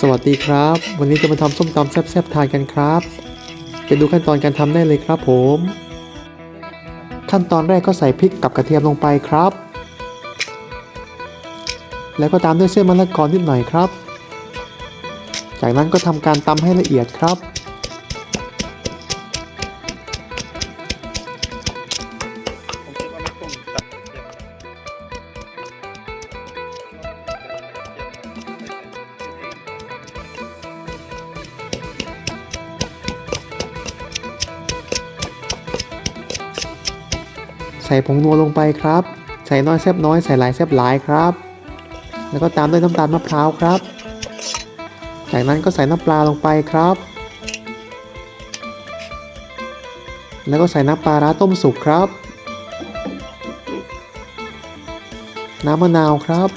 สวัสดีครับ วันนี้จะมาทำส้มตำแซ่บๆทานกันครับไปดูขั้นตอนการทำได้เลยครับผม ขั้นตอนแรกก็ใส่พริกกับกระเทียมลงไปครับ แล้วก็ตามด้วยเส้นมะละกอนิดหน่อยครับ จากนั้นก็ทำการตำให้ละเอียดครับ ใส่ผงนัวลงไปครับ ใส่น้อยแซบน้อยใส่หลายแซบหลายครับ แล้วก็ตามด้วยน้ำตาลมะพร้าวครับ จากนั้นก็ใส่น้ำปลาลงไปครับ แล้วก็ใส่น้ำปลาร้าต้มสุกครับ น้ำมะนาวครับ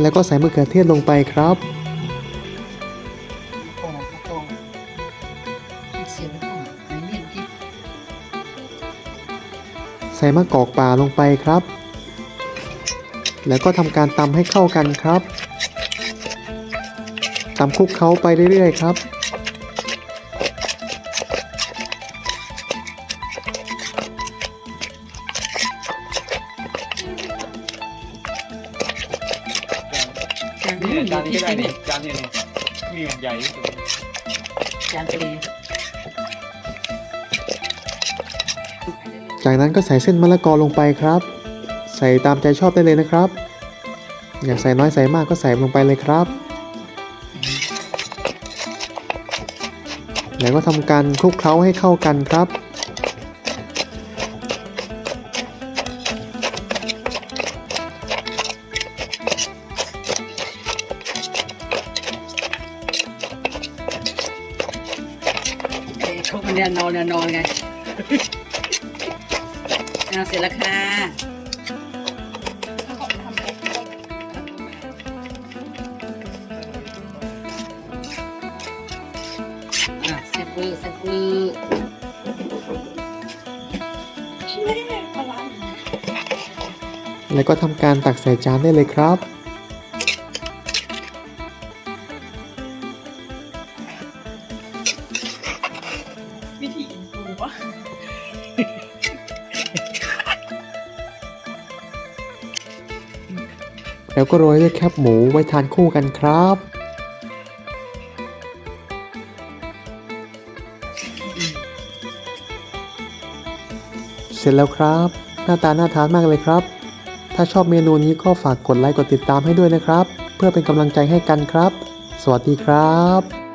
แล้วก็ใส่มะเขือเทศลงไปครับ ใส่มะกอกป่าลงไปครับ แล้วก็ทำการตำให้เข้ากันครับตำคลุกเคล้าไปเรื่อยๆครับ จานนี้จานนี้ก็ได้นี่จานนี้นี่มีมันใหญ่ที่สุด จานทะเล จากนั้นก็ใส่เส้นมะละกอลงไปครับ ใส่ตามใจชอบได้เลยนะครับ อยากใส่น้อยใส่มากก็ใส่ลงไปเลยครับ แล้วก็ทำการคลุกเคล้าให้เข้ากันครับเอ้เขามันเนี่ยนอนเนี่ยนอนไง เอาเสร็จแล้วค่ะอะเสร็จปื้อเสร็จปื้อแล้วก็ทำการตักใส่จานได้เลยครับ วิธีอินฟูวะ แล้วก็โรยด้วยแคบหมูไว้ทานคู่กันครับ เสร็จแล้วครับ หน้าตาน่าทานมากเลยครับ ถ้าชอบเมนูนี้ก็ฝากกดไลค์กดติดตามให้ด้วยนะครับ เพื่อเป็นกำลังใจให้กันครับ สวัสดีครับ